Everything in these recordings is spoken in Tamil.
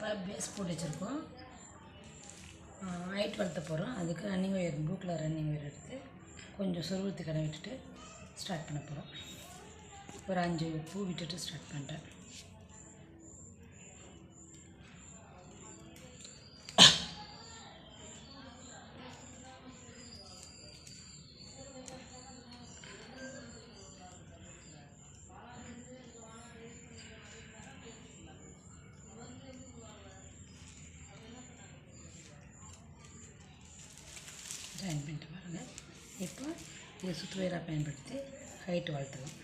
இப்போ பேஸ் போட்டு வச்சுருக்கோம். ஹைட் வளர்த்த போகிறோம் அதுக்கு running wire blue colour running wire எடுத்து கொஞ்சம் சொருவத்து கடை விட்டுட்டு ஸ்டார்ட் பண்ண போகிறோம் ஒரு அஞ்சு பூ விட்டுட்டு ஸ்டார்ட் பண்ணுறேன் ஜாயின் பண்ணிட்டு பாருங்கள் இப்போ இதை சுற்றுவேராக பயன்படுத்தி ஹைட்டு வளர்த்தலாம்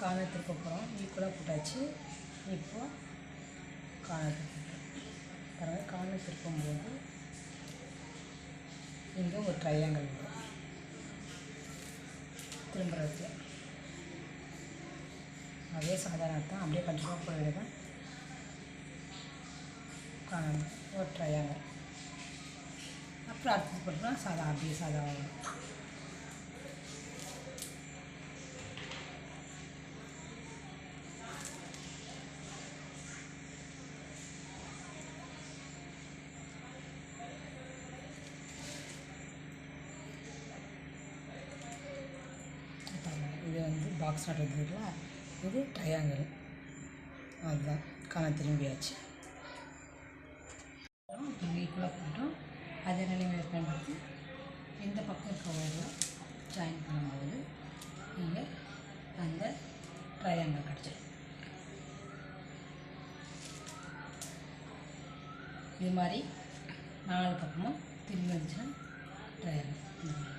காலை திருப்ப போகிறோம் ஈக்குவலாக போட்டாச்சு. இப்போ காலை திருப்ப பாருங்கள் காலை திருப்பும்போது இங்கே ஒரு ட்ரையாங்கல் வரும் திரும்புறதுல அதே சாதாரண தான் அப்படியே கண்டிப்பாக போட தான் காணணும் ஒரு ட்ரையாங்கல் அப்புறம் அடுத்தது போட்டோம்னா சாதா அப்படியே சாதா வரும். பாக்ஸ் நாட் இருக்குதுல்ல இது ட்ரையாங்கிள் அதுதான். காண திரும்பியாச்சு. ஈக்குவலாக போட்டோம் அதே நிலைமையை பயன்படுத்தி இந்த பக்கம் இருக்க ஒயரில் ஜாயின் பண்ணும்போது நீங்கள் அந்த ட்ரையாங்கிள் கிடச்சிடும் இது மாதிரி நாலு பக்கமும் திரும்பி வந்துச்சுன்னா ட்ரையாங்கிள் இந்த மாதிரி.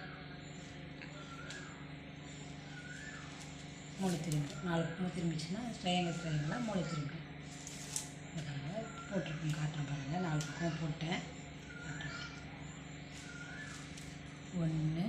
மூளை திரும்பி நாலு மூளை திரும்பிச்சுன்னா ட்ரையாங்கிள் ட்ரையாங்கிளாக மூளை திரும்பி. அதனால் போட்டிருக்கோம் காட்டுறேன் பாருங்கள் நாலு பக்கம் போட்டேன். ஒன்று